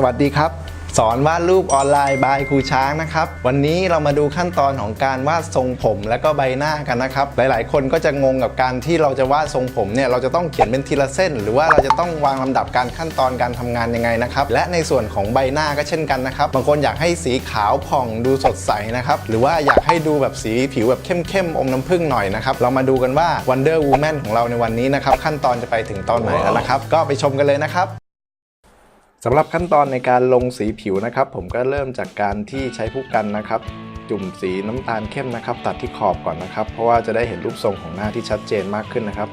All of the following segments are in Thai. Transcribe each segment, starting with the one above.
สวัสดีครับ สอนวาดรูปออนไลน์บายครูช้างนะครับ วันนี้เรามาดูขั้นตอนของการวาดทรงผมและก็ใบหน้ากันนะครับ หลายๆ คนก็จะงงกับการที่เราจะวาดทรงผมเนี่ยเราจะต้องเขียนเป็นทีละเส้น หรือว่าเราจะต้องวางลำดับการขั้นตอนการทำงานยังไงนะครับ และในส่วนของใบหน้าก็เช่นกันนะครับบางคนอยากให้สีขาวผ่องดูสดใสนะครับหรือว่าอยากให้ดูแบบสีผิวแบบเข้มๆอมน้ำผึ้งหน่อยนะครับเรามาดูกันว่า Wonder Woman ของเราในวันนี้นะครับขั้นตอนจะไปถึงตอนไหนแล้วนะครับ ก็ไปชมกันเลยนะครับ สำหรับขั้นตอนในการลงสีผิวนะครับ ผมก็เริ่มจากการที่ใช้ผู้กันนะครับ จุ่มสีน้ำตาลเข้มนะครับ ตัดที่ขอบก่อนนะครับ เพราะว่าจะได้เห็นรูปทรงของหน้าที่ชัดเจนมากขึ้นนะครับ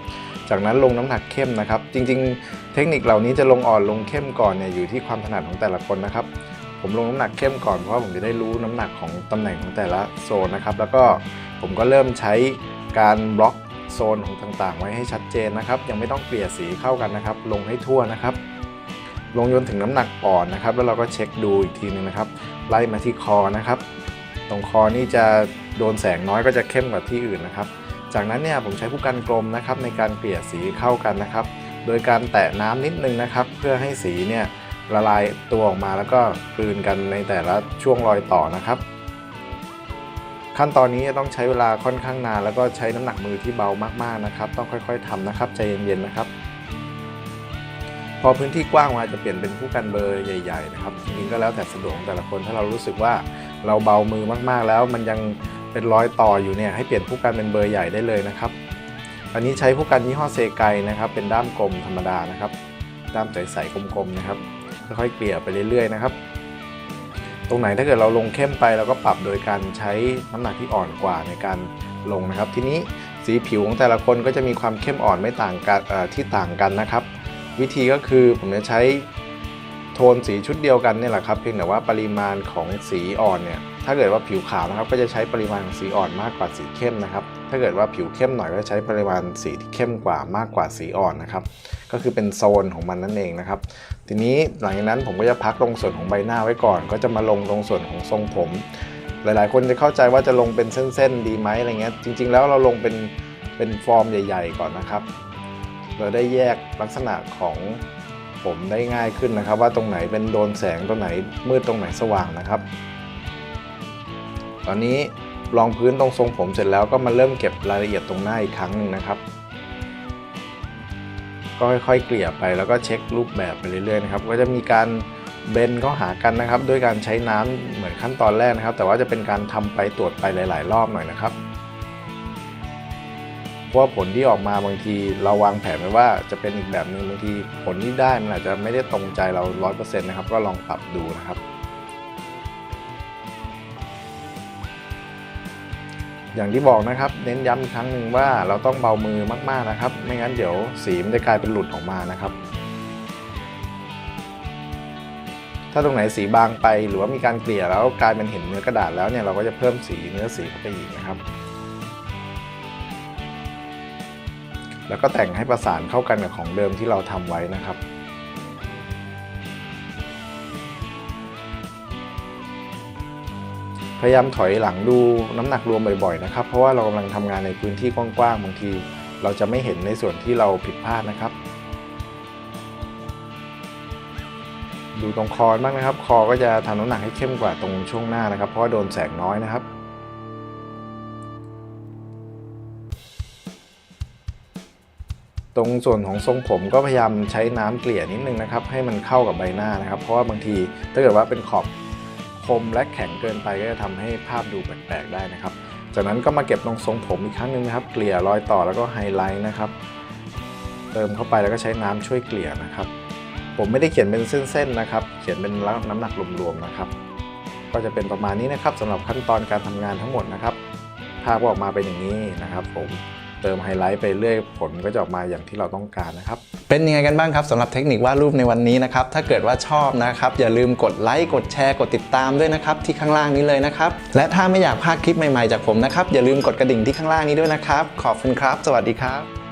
จากนั้นลงน้ำหนักเข้มนะครับ จริงๆ เทคนิคเหล่านี้จะลงอ่อนลงเข้มก่อนเนี่ยอยู่ที่ความถนัดของแต่ละคนนะครับ ผมลงน้ำหนักเข้มก่อนเพราะว่าผมจะได้รู้น้ำหนักของตำแหน่งของแต่ละโซนนะครับ แล้วก็ผมก็เริ่มใช้การบล็อกโซนของต่างๆ ไว้ให้ชัดเจนนะครับ ยังไม่ต้องเกลี่ยสีเข้ากันนะครับ ลงให้ทั่วนะครับ ลงจนถึงน้ำหนักอ่อนนะครับ แล้วเราก็เช็คดูอีกทีหนึงนะครับ ไล่มาที่คอนะครับ ตรงคอนี่จะโดนแสงน้อยก็จะเข้มกว่าที่อื่นนะครับ จากนั้นเนี่ยผมใช้ผู้กันกลมนะครับในการเกลี่ยสีเข้ากันนะครับ โดยการแตะน้ำนิดนึงนะครับ เพื่อให้สีเนี่ยละลายตัวออกมาแล้วก็กลืนกันในแต่ละช่วงรอยต่อนะครับ ขั้นตอนนี้จะต้องใช้เวลาค่อนข้างนาน แล้วก็ใช้น้ำหนักมือที่เบามากๆนะครับ ต้องค่อยๆทำนะครับใจเย็นๆนะครับ อพื้นที่กว้างมาจะเปลี่ยนเป็นผู้กันเบอร์ใหญ่ๆนะครับจริงๆก็แล้วแต่สะดวกของแต่ละคนถ้าเรารู้สึกว่าเราเบามือมากๆแล้ว มันยังเป็นรอยต่ออยู่เนี่ยให้เปลี่ยนผู้กันเป็นเบอร์ใหญ่ได้เลยนะครับอันนี้ใช้ผู้กันยี่ห้อเซไกนะครับ เป็นด้ามกลมธรรมดานะครับ ด้ามใสๆกลมๆนะครับค่อยๆเกลี่ยไปเรื่อยๆนะครับ ตรงไหนถ้าเกิดเราลงเข้มไปเราก็ปรับโดยการใช้น้ำหนักที่อ่อนกว่าในการลงนะครับ ทีนี้สีผิวของแต่ละคนก็จะมีความเข้มอ่อนไม่ต่างกันที่ต่างกันนะครับ วิธีก็คือผมจะใช้โทนสีชุดเดียวกันนี่แหละครับเพียงแต่ว่าปริมาณของสีอ่อนเนี่ยถ้าเกิดว่าผิวขาวนะครับก็จะใช้ปริมาณของสีอ่อนมากกว่าสีเข้มนะครับ ถ้าเกิดว่าผิวเข้มหน่อยก็จะใช้ปริมาณสีที่เข้มกว่ามากกว่าสีอ่อนนะครับ ก็คือเป็นโซนของมันนั่นเองนะครับ ทีนี้หลังจากนั้นผมก็จะพักลงส่วนของใบหน้าไว้ก่อน ก็จะมาลงตรงส่วนของทรงผม หลายๆ คนจะเข้าใจว่าจะลงเป็นเส้นๆดีไหมอะไรเงี้ยจริง ๆ แล้วเราลงเป็นเป็นฟอร์มใหญ่ ๆ ก่อนนะครับ เราได้แยกลักษณะของผมได้ง่ายขึ้นนะครับ ว่าตรงไหนเป็นโดนแสงตรงไหนมืดตรงไหนสว่างนะครับ ตอนนี้รองพื้นตรงทรงผมเสร็จแล้วก็มาเริ่มเก็บรายละเอียดตรงหน้าอีกครั้งหนึ่งนะครับ ก็ค่อยๆเกลี่ยไปแล้วก็เช็ครูปแบบไปเรื่อยๆนะครับก็จะมีการเบนเข้าหากันนะครับ ด้วยการใช้น้ำเหมือนขั้นตอนแรกนะครับ แต่ว่าจะเป็นการทำไปตรวจไปหลาย ๆ รอบหน่อยนะครับ ว่าผลที่ออกมาบางทีเราวางแผนไว้ว่าจะเป็นอีกแบบหนึ่งบางทีผลที่ได้มันอาจจะไม่ได้ตรงใจเรา 100%นะครับก็ลองปรับดูนะครับ อย่างที่บอกนะครับ เน้นย้ำอีกครั้งหนึ่งว่าเราต้องเบามือมากๆนะครับ ไม่งั้นเดี๋ยวสีมันจะกลายเป็นหลุดออกมานะครับถ้าตรงไหนสีบางไปหรือว่ามีการเกลี่ยแล้วกลายเป็นเห็นเนื้อกระดาษแล้วเนี่ยเราก็จะเพิ่มสีเนื้อสีเข้าไปอีกนะครับ แล้วก็แต่งให้ประสานเข้ากันกับของเดิมที่เราทำไว้นะครับพยายามถอยหลังดูน้ำหนักรวมบ่อยๆนะครับ เพราะว่าเรากำลังทำงานในพื้นที่กว้างๆบางที เราจะไม่เห็นในส่วนที่เราผิดพลาดนะครับ ดูตรงคอบ้างนะครับ คอก็จะทำน้ำหนักให้เข้มกว่าตรงช่วงหน้านะครับ เพราะว่าโดนแสงน้อยนะครับ ตรงส่วนของทรงผมก็พยายามใช้น้ำเกลี่ยนิดนึงนะครับ ให้มันเข้ากับใบหน้านะครับ เพราะว่าบางทีถ้าเกิดว่าเป็นขอบคมและแข็งเกินไปก็จะทำให้ภาพดูแปลกๆได้นะครับ จากนั้นก็มาเก็บตรงทรงผมอีกครั้งหนึ่งนะครับ เกลี่ยรอยต่อแล้วก็ไฮไลท์นะครับ เติมเข้าไปแล้วก็ใช้น้ำช่วยเกลี่ยนะครับ ผมไม่ได้เขียนเป็นเส้นๆนะครับ เขียนเป็นน้ำหนักรวมๆนะครับ ก็จะเป็นประมาณนี้นะครับสำหรับขั้นตอนการทำงานทั้งหมดนะครับภาพออกมาเป็นอย่างนี้นะครับผม เติมไฮไลท์ไปเรื่อยผลก็จะออกมาอย่างที่เราต้องการนะครับ เป็นยังไงกันบ้างครับสำหรับเทคนิควาดรูปในวันนี้นะครับ ถ้าเกิดว่าชอบนะครับ อย่าลืมกดไลค์กดแชร์กดติดตามด้วยนะครับที่ข้างล่างนี้เลยนะครับ และถ้าไม่อยากพลาดคลิปใหม่ๆจากผมนะครับอย่าลืมกดกระดิ่งที่ข้างล่างนี้ด้วยนะครับ ขอบคุณครับ สวัสดีครับ